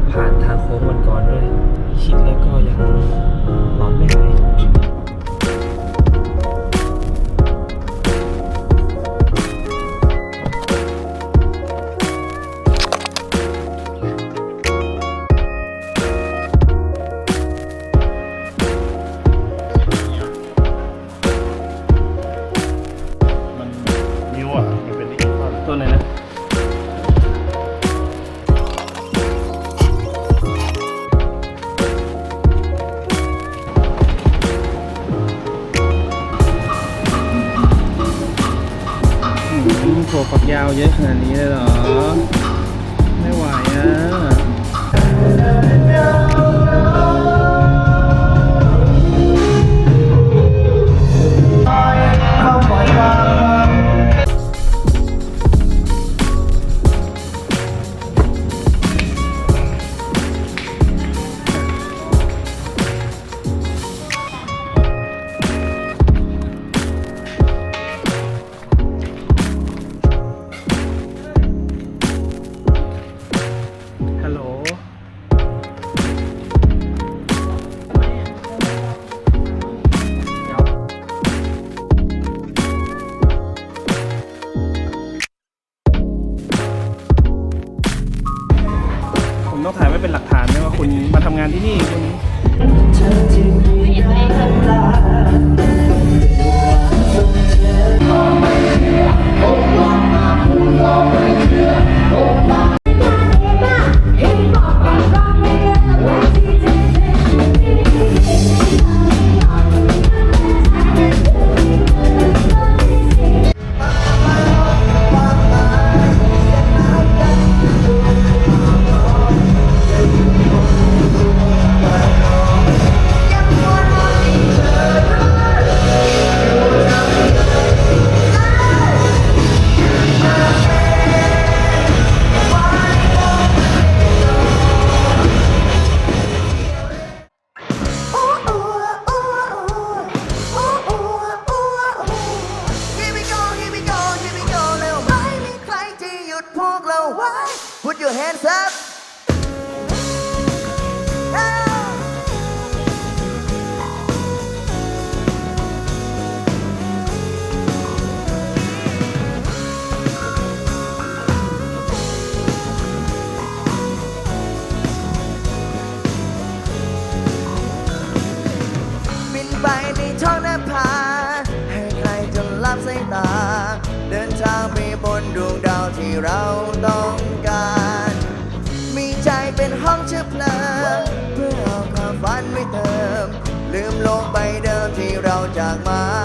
ขับผ่านทางโค้งวันก่อนด้วยคิดแล้วก็ยัง ถั่วฝักยาวเยอะขนาดนี้เลยเหรอ ไม่ไหวอะ ถ่ายไว้เป็นหลักฐานไหมว่าคุณมาทำงานที่นี่คุณ hands up Yeah. บินไปในท้องนภาให้ใครจนลับสายตา เดินทางไปบนดวงดาวที่เรา เป็นห้องเพลิงเพื่อเอาความฝันไม่เติม ลืมโลกใบเดิมที่เราจากมา